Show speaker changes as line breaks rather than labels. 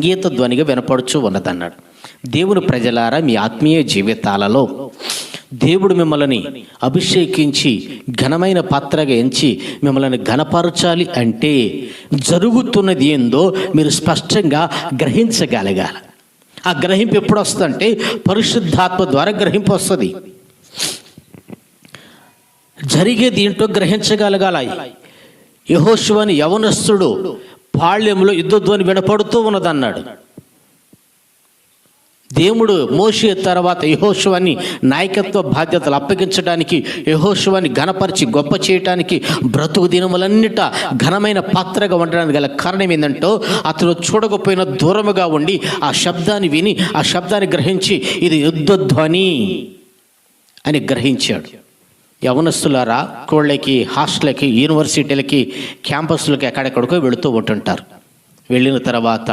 సంగీత ధ్వనిగా వినపడుచు ఉన్నదన్నాడు. దేవుని ప్రజలారా మీ ఆత్మీయ జీవితాలలో దేవుడు మిమ్మల్ని అభిషేకించి ఘనమైన పాత్రగా ఎంచి మిమ్మల్ని ఘనపరచాలి అంటే జరుగుతున్నది ఏందో మీరు స్పష్టంగా గ్రహించగలగాలి. ఆ గ్రహింపు ఎప్పుడు వస్తుందంటే పరిశుద్ధాత్మ ద్వారా గ్రహింపు వస్తుంది జరిగేది ఏంటో గ్రహించగలగాల. యహోశివని యవనస్తుడు పాళ్యంలో యుద్ధధ్వని వినపడుతూ ఉన్నదన్నాడు. దేవుడు మోషే తర్వాత యహోశవాన్ని నాయకత్వ బాధ్యతలు అప్పగించడానికి యహోశవాన్ని ఘనపరిచి గొప్ప చేయటానికి బ్రతుకు దినములన్నిట ఘనమైన పాత్రగా ఉండడానికి గల కారణం ఏంటంటో అతను చూడకపోయిన దూరముగా ఉండి ఆ శబ్దాన్ని విని ఆ శబ్దాన్ని గ్రహించి ఇది యుద్ధధ్వని అని గ్రహించాడు. యవనస్తులారా కోళ్ళకి హాస్టల్కి యూనివర్సిటీలకి క్యాంపస్లకి ఎక్కడెక్కడికో వెళుతూ ఉంటుంటారు. వెళ్ళిన తర్వాత